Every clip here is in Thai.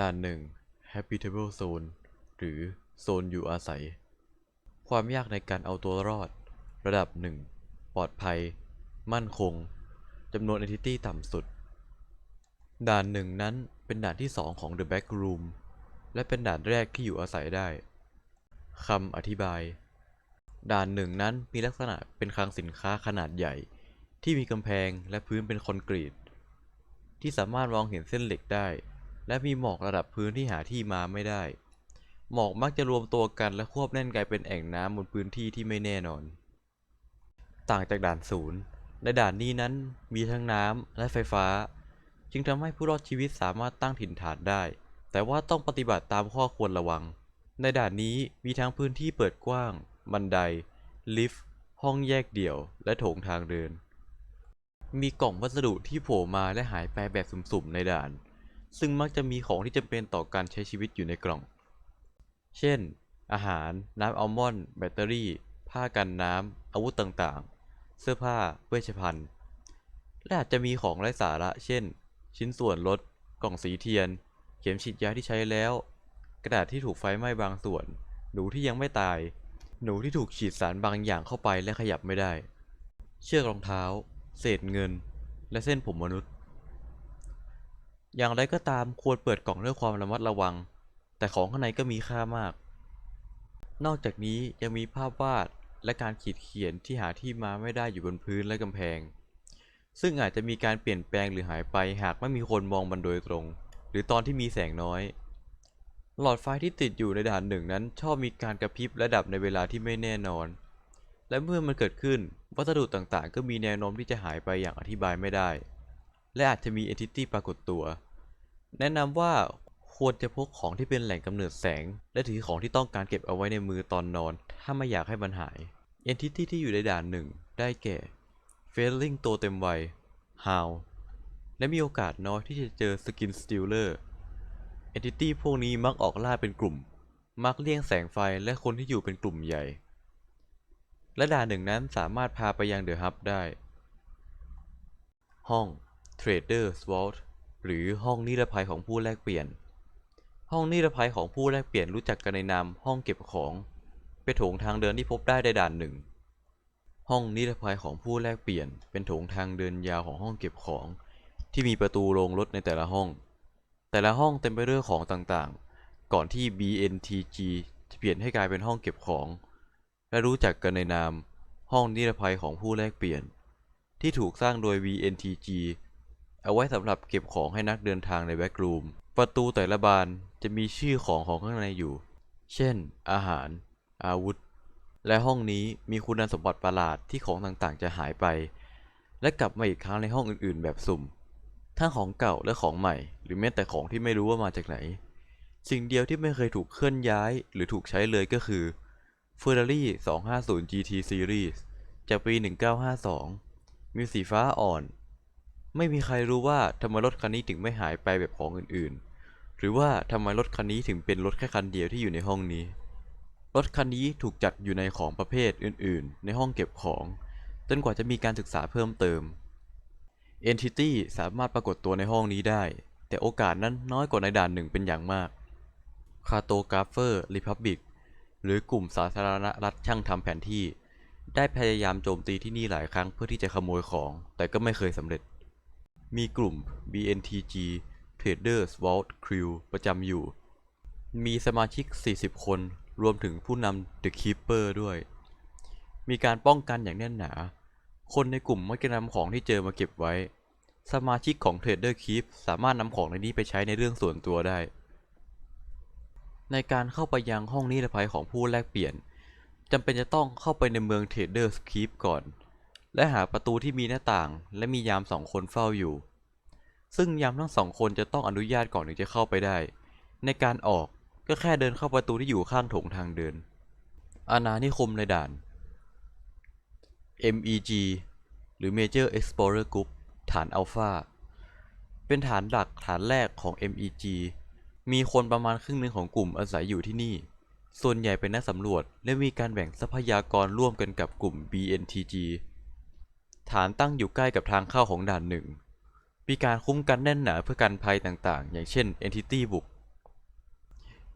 ด่านหนึ่ง Habitable Zone หรือโซนอยู่อาศัย ความยากในการเอาตัวรอด ระดับหนึ่งปลอดภัย มั่นคงจำนวน Entity ต่ำสุด ด่านหนึ่งนั้นเป็นด่านที่สองของ The Back Room และเป็นด่านแรกที่อยู่อาศัยได้คำอธิบาย ด่านหนึ่งนั้นมีลักษณะเป็นคลังสินค้าขนาดใหญ่ ที่มีกำแพงและพื้นเป็นคอนกรีต ที่สามารถมองเห็นเส้นเหล็กได้ และมีหมอกระดับพื้นที่หาที่มาไม่ได้ หมอกมักจะรวมตัวกันและควบแน่นกลายเป็นแอ่งน้ำบนพื้นที่ที่ไม่แน่นอน ต่างจากด่านศูนย์ในด่านนี้นั้นมีทั้งน้ำและไฟฟ้า จึงทำให้ผู้รอดชีวิตสามารถตั้งถิ่นฐานได้ แต่ว่าต้องปฏิบัติตามข้อควรระวัง ในด่านนี้มีทั้งพื้นที่เปิดกว้าง บันได ลิฟต์ ห้องแยกเดี่ยว และโถงทางเดิน มีกล่องวัสดุที่โผล่มาและหายไปแบบสุ่มๆในด่าน ซึ่งมักจะมีของที่จำเป็นต่อการใช้ชีวิตอยู่ในกล่อง เช่น อาหาร น้ำอัลมอนด์ แบตเตอรี่ ผ้ากันน้ำ อาวุธต่างๆ เสื้อผ้า เวชภัณฑ์ และอาจจะมีของไร้สาระ เช่น ชิ้นส่วนรถ กล่องสีเทียน เข็มฉีดยาที่ใช้แล้ว กระดาษที่ถูกไฟไหม้บางส่วน หนูที่ยังไม่ตาย หนูที่ถูกฉีดสารบางอย่างเข้าไปและขยับไม่ได้ เชือกรองเท้า เศษเงิน และเส้นผมมนุษย์ อย่างไรก็ตามควรเปิดกล่องด้วยความระมัดระวัง แต่ของข้างในก็มีค่ามาก นอกจากนี้ยังมีภาพวาดและการขีดเขียนที่หาที่มาไม่ได้อยู่บนพื้นและกำแพง ซึ่งอาจจะมีการเปลี่ยนแปลงหรือหายไปหากไม่มีคนมองมันโดยตรง หรือตอนที่มีแสงน้อย หลอดไฟที่ติดอยู่ในด่านหนึ่งนั้น ชอบมีการกระพริบและดับในเวลาที่ไม่แน่นอน และเมื่อมันเกิดขึ้นวัสดุต่างๆ ก็มีแนวโน้มที่จะหายไปอย่างอธิบายไม่ได้ และอาจจะมี entity ปรากฏตัว แนะนำว่าควรจะพกของที่เป็นแหล่งกำเนิดแสง และถือของที่ต้องการเก็บเอาไว้ในมือตอนนอน ถ้าไม่อยากให้มันหาย entity ที่อยู่ในด่านหนึ่งได้แก่ failing ตัวเต็มวัย how และมีโอกาสน้อยที่จะเจอ skin stealer entity พวกนี้มักออกล่าเป็นกลุ่ม มักเลี่ยงแสงไฟและคนที่อยู่เป็นกลุ่มใหญ่ และด่านหนึ่งนั้นสามารถพาไปยังเดอะฮับได้ ห้อง Trader's Vault หรือห้องนิรภัยของผู้แลกเปลี่ยน ห้องนิรภัยของผู้แลกเปลี่ยนรู้จักกันในนามห้องเก็บของ เป็นโถงทางเดินที่พบได้ในด่านหนึ่ง ห้องนิรภัยของผู้แลกเปลี่ยน เป็นโถงทางเดินยาวของห้องเก็บของ ที่มีประตูโรงรถในแต่ละห้อง แต่ละห้องเต็มไปด้วยของต่างๆ ก่อนที่ BNTG จะเปลี่ยนให้กลายเป็นห้องเก็บของ และรู้จักกันในนามห้องนิรภัยของผู้แลกเปลี่ยน ที่ถูกสร้างโดย VNTG เอาไว้สำหรับเก็บของให้นักเดินทางในแบ็กรูม ประตูแต่ละบานจะมีชื่อของของข้างในอยู่ เช่น อาหาร อาวุธ และห้องนี้มีคุณสมบัติประหลาดที่ของต่างๆ จะหายไป และกลับมาอีกครั้งในห้องอื่นๆ แบบสุ่ม ทั้งของเก่าและของใหม่ หรือแม้แต่ของที่ไม่รู้ว่ามาจากไหน สิ่งเดียวที่ไม่เคยถูกเคลื่อนย้ายหรือถูกใช้เลยก็คือ Ferrari 250 GT Series จากปี 1952 มีสีฟ้าอ่อน ไม่มีใครรู้ว่าทำไมรถคันนี้ถึงไม่หายไปแบบของอื่นๆ หรือว่าทำไมรถคันนี้ถึงเป็นรถแค่คันเดียวที่อยู่ในห้องนี้ รถคันนี้ถูกจัดอยู่ในของประเภทอื่นๆ ในห้องเก็บของ จนกว่าจะมีการศึกษาเพิ่มเติม Entity สามารถปรากฏตัวในห้องนี้ได้ แต่โอกาสนั้นน้อยกว่าในด่านหนึ่งเป็นอย่างมากคาโตกราฟเฟอร์ริพับบิกหรือกลุ่มสาธารณรัฐช่างทำแผนที่ ได้พยายามโจมตีที่นี่หลายครั้งเพื่อที่จะขโมยของ แต่ก็ไม่เคยสำเร็จ มีกลุ่ม BNTG Traders Vault Crew ประจำอยู่ มีสมาชิก 40 คน รวมถึงผู้นำ The Keeper ด้วย มีการป้องกันอย่างแน่นหนา คนในกลุ่มมักจะนำของที่เจอมาเก็บไว้ สมาชิกของ Trader Keep สามารถนำของในนี้ไปใช้ในเรื่องส่วนตัวได้ ในการเข้าไปยังห้องนิรภัยของผู้แลกเปลี่ยนจำเป็นจะต้องเข้าไปในเมือง Trader's Keep ก่อน และหาประตูที่มีหน้าต่าง และมียามสองคนเฝ้าอยู่ ซึ่งยามทั้งสองคนจะต้องอนุญาตก่อนถึงจะเข้าไปได้ ในการออกก็แค่เดินเข้าประตูที่อยู่ข้างโถงทางเดิน อาณานิคมในด่าน MEG หรือ Major Explorer Group ฐานอัลฟาเป็นฐานหลักฐานแรกของ MEG มีคนประมาณครึ่งหนึ่งของกลุ่มอาศัยอยู่ที่นี่ ส่วนใหญ่เป็นนักสำรวจและมีการแบ่งทรัพยากรร่วมกันกับกลุ่ม BNTG ฐานตั้งอยู่ใกล้กับทางเข้าของด่านหนึ่ง มีการคุ้มกันแน่นหนาเพื่อกันภัยต่างๆ อย่างเช่น Entity บุก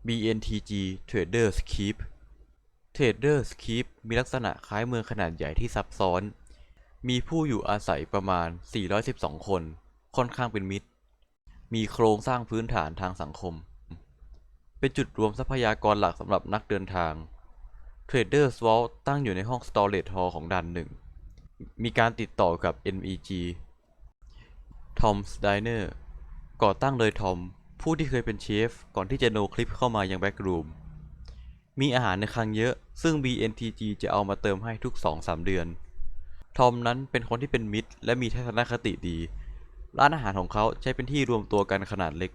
BNTG Traders Keep Traders Keep มีลักษณะคล้ายเมืองขนาดใหญ่ที่ซับซ้อน มีผู้อยู่อาศัยประมาณ 412 คน ค่อนข้างเป็นมิตร มีโครงสร้างพื้นฐานทางสังคม เป็นจุดรวมทรัพยากรหลักสำหรับนักเดินทาง Traders Vault ตั้งอยู่ในห้อง Storage Hall ของด่านหนึ่ง มีการติดต่อกับ MEG Tom's Diner ก่อตั้งโดยทอมผู้ที่เคยเป็นเชฟก่อนที่จะโนคลิปเข้ามายังแบ็กรูมมีอาหารในคลังเยอะ ซึ่ง BNTG จะเอามาเติมให้ทุก 2-3 เดือน ทอมนั้นเป็นคนที่เป็นมิตร และมีทัศนคติดี ร้านอาหารของเขาใช้เป็นที่รวมตัวกันขนาดเล็ก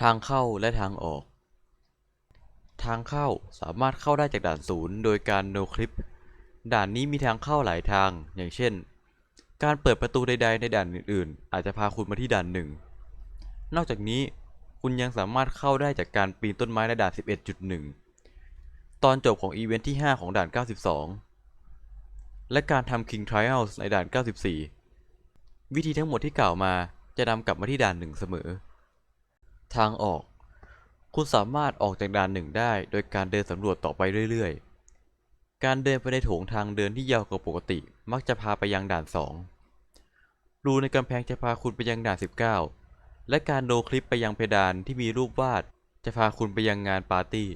ทางเข้าและทางออก ทางเข้าสามารถเข้าได้จากด่านศูนย์โดยการโนคลิป ด่านนี้มีทางเข้าหลายทาง อย่างเช่น การเปิดประตูใด ๆ ในด่านอื่น ๆ อาจจะพาคุณมาที่ด่านหนึ่ง นอกจากนี้คุณยังสามารถเข้าได้จากการปีนต้นไม้ในด่าน 11.1 ตอนจบของอีเวนท์ที่ 5 ของด่าน 92 และการทำ King Trials ในด่าน 94 วิธีทั้งหมดที่กล่าวมาจะนำกลับมาที่ด่านหนึ่งเสมอ ทางออก คุณสามารถออกจากด่านหนึ่งได้โดยการเดินสำรวจต่อไปเรื่อย ๆ การเดินไปในโถงทางเดินที่ยาวกว่าปกติ มักจะพาไปยังด่าน2รูในกำแพงจะพาคุณไปยังด่าน 19 และการโดคลิปไปยังเพดานที่มีรูปวาด จะพาคุณไปยังงานปาร์ตี้